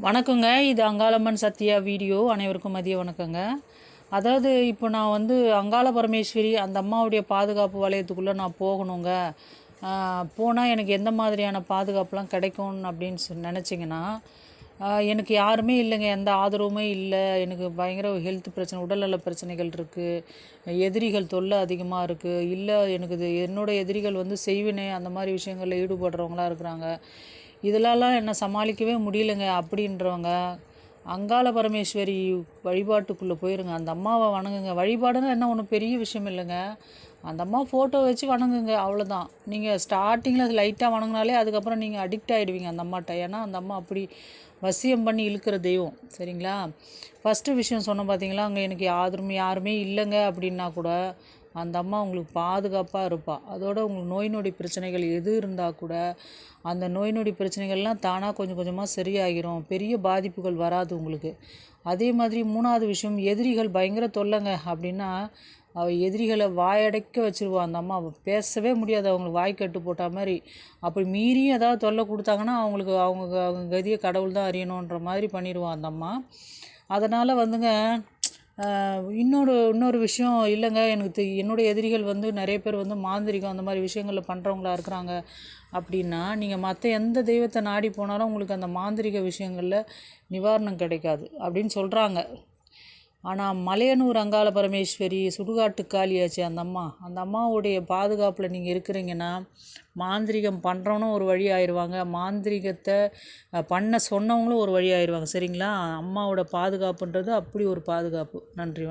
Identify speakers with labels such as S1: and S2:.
S1: வணக்கங்க. இது அங்காளம்மன் சத்யா வீடியோ. அனைவருக்கும் மதிய வணக்கங்க. அதாவது இப்போ நான் வந்து அங்காள பரமேஸ்வரி அந்த அம்மாவுடைய பாதுகாப்பு வளையத்துக்குள்ளே நான் போகணுங்க. போனால் எனக்கு எந்த மாதிரியான பாதுகாப்புலாம் கிடைக்கும் அப்படின்னு சொல்லி நினச்சிங்கன்னா எனக்கு யாருமே இல்லைங்க. எந்த ஆதரவுமே இல்லை. எனக்கு பயங்கர ஹெல்த் பிரச்சனை உடல்நல பிரச்சனைகள் இருக்குது எதிரிகள் தொல்லை அதிகமாக இருக்குது இல்லை எனக்கு இது என்னோடய எதிரிகள் வந்து செய்வினை அந்த மாதிரி விஷயங்களில் ஈடுபடுறவங்களாம் இருக்கிறாங்க. இதிலலாம் என்னை சமாளிக்கவே முடியலங்க. அப்படின்றவங்க அங்காள பரமேஸ்வரி வழிபாட்டுக்குள்ளே போயிருங்க. அந்த அம்மாவை வணங்குங்க. வழிபாடுன்னா என்ன ஒன்றும் பெரிய விஷயம் இல்லைங்க. அந்த அம்மா ஃபோட்டோ வச்சு வணங்குங்க. அவ்வளோதான் நீங்கள் ஸ்டார்டிங்கில் லைட்டாக வணங்கினாலே அதுக்கப்புறம் நீங்கள் அடிக்ட் ஆகிடுவீங்க அந்த அம்மாட்ட. ஏன்னா அந்த அம்மா அப்படி வசியம் பண்ணி இழுக்கிற தெய்வம். சரிங்களா? ஃபஸ்ட்டு விஷயம் சொன்ன பார்த்தீங்களா அங்கே எனக்கு யாரும் யாருமே இல்லைங்க அப்படின்னா கூட அந்த அம்மா உங்களுக்கு பாதுகாப்பாக இருப்பாள் அதோட உங்களுக்கு நோய் நொடி பிரச்சனைகள் எது இருந்தால் கூட அந்த நோய் நொடி பிரச்சனைகள்லாம் தானாக கொஞ்சம் கொஞ்சமாக சரியாகிரும் பெரிய பாதிப்புகள் வராது உங்களுக்கு. அதே மாதிரி மூணாவது விஷயம் எதிரிகள் பயங்கர தொல்லைங்க. அப்படின்னா அவள் எதிரிகளை வாயடைக்க வச்சுருவாள் அந்த அம்மா பேசவே முடியாது. அவங்களுக்கு வாய் கட்டு போட்ட மாதிரி. அப்படி மீறியும் ஏதாவது தொல்லை கொடுத்தாங்கன்னா அவங்களுக்கு அவங்க அவங்க கதியை கடவுள் தான் அறியணுன்ற மாதிரி பண்ணிடுவான் அந்த அம்மா. அதனால் வந்துங்க இன்னொரு இன்னொரு விஷயம் இல்லைங்க. எனக்கு தெ என்னுடைய எதிரிகள் வந்து நிறைய பேர் வந்து மாந்திரிகம் அந்த மாதிரி விஷயங்களில் பண்ணுறவங்களா இருக்கிறாங்க அப்படின்னா நீங்கள் மற்ற எந்த தெய்வத்தை நாடி போனாலும் உங்களுக்கு அந்த மாந்திரிக விஷயங்களில் நிவாரணம் கிடைக்காது அப்படின்னு சொல்கிறாங்க ஆனால் மலையனூர் அங்காள பரமேஸ்வரி சுடுகாட்டு காளியாச்சு அந்த அம்மா. அந்த அம்மாவுடைய பாதுகாப்பில் நீங்கள் இருக்கிறீங்கன்னா மாந்திரிகம் பண்ணுறவனும் ஒரு வழி ஆயிடுவாங்க மாந்திரிகத்தை பண்ண சொன்னவங்களும் ஒரு வழி ஆயிடுவாங்க சரிங்களா? அம்மாவோட பாதுகாப்புன்றது அப்படி ஒரு பாதுகாப்பு. நன்றி